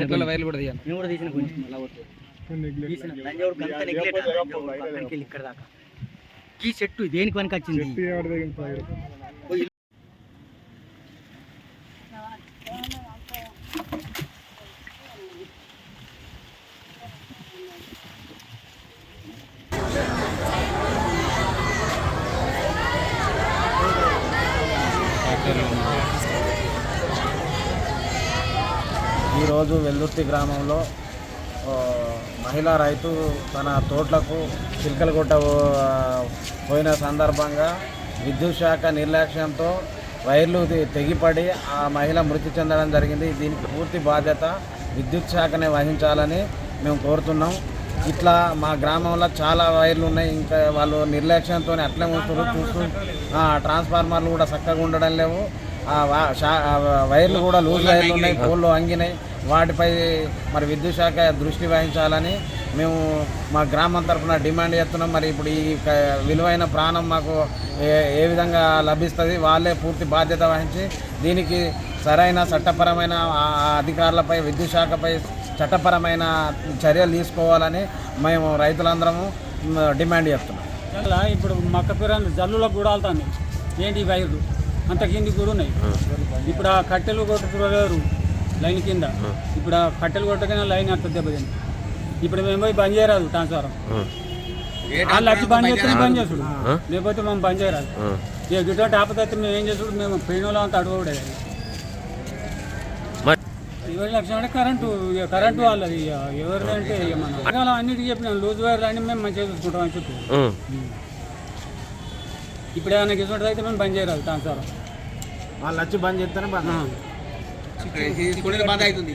చెట్లు వైర్లు కూడా తీయాలి నేను కూడా తీసిన కొంచెం. వెళ్ళి ఇక్కడ దాకా. ఈ చెట్టు దేనికి పనికి వచ్చింది? ఈరోజు వెల్లుర్తి గ్రామంలో మహిళా రైతు తన తోటలకు చిలకలగుట్ట గుట్ట పోయిన సందర్భంగా విద్యుత్ శాఖ నిర్లక్ష్యంతో వైర్లు తెగిపడి ఆ మహిళ మృతి చెందడం జరిగింది. దీనికి పూర్తి బాధ్యత విద్యుత్ శాఖనే వహించాలని మేము కోరుతున్నాం. ఇట్లా మా గ్రామంలో చాలా వైర్లు ఉన్నాయి. ఇంకా వాళ్ళు నిర్లక్ష్యంతో అట్లే ఉంచుతారు చూస్తూ ఆ, ట్రాన్స్ఫార్మర్లు కూడా చక్కగా ఉండడం లేవు. వైర్లు కూడా లూజ్ వైర్లు ఉన్నాయి. పోల్లు వంగినాయి వాటిపై మరి విద్యుత్ శాఖ దృష్టి వహించాలని మేము మా గ్రామం తరఫున డిమాండ్ చేస్తున్నాం. మరి ఇప్పుడు ఈ విలువైన ప్రాణం మాకు ఏ ఏ విధంగా లభిస్తుంది వాళ్ళే పూర్తి బాధ్యత వహించి దీనికి సరైన చట్టపరమైన అధికారులపై విద్యుత్ శాఖపై చట్టపరమైన చర్యలు తీసుకోవాలని మేము రైతులందరము డిమాండ్ చేస్తున్నాం. అలా ఇప్పుడు మక్క పిరాలు జల్లులకు కూడా వెళ్తాను ఏంటి ఈ వైర్లు? అంత కింది కూడా ఉన్నాయి. ఇప్పుడు ఆ కట్టెలు కొట్టుకోలేరు లైన్ కింద. ఇప్పుడు ఆ కట్టెలు కొట్టగానే లైన్ అంత దెబ్బతింది. ఇప్పుడు మేము పోయి బంద్ చేయరాదు ట్రాన్స్ఫారం. వాళ్ళు వచ్చి బంద్ చేస్తే బంద్ చేసుడు లేకపోతే మేము బంద్ చేయరాదు. ఇక గిటువంటి ఆపదైతే మేము ఏం చేసుడు మేము పోయిన అంతా అడగకూడదు ఇరవై లక్షలు అంటే కరెంటు ఇక కరెంటు వాళ్ళది ఇక. ఎవరిదంటే ఇక మనం రకాల అన్నిటికీ చెప్పినాం లూజ్ వైర్ అని మేము మంచిగా చూసుకుంటాం అని చెప్పి. ఇప్పుడు ఏమైనా గిసుంటుంది అయితే మేము బంద్ చేయరాదు ట్రాన్స్ఫారం వాళ్ళు వచ్చి బంద్ చేస్తేనే బంద్. బంద్ అవుతుంది.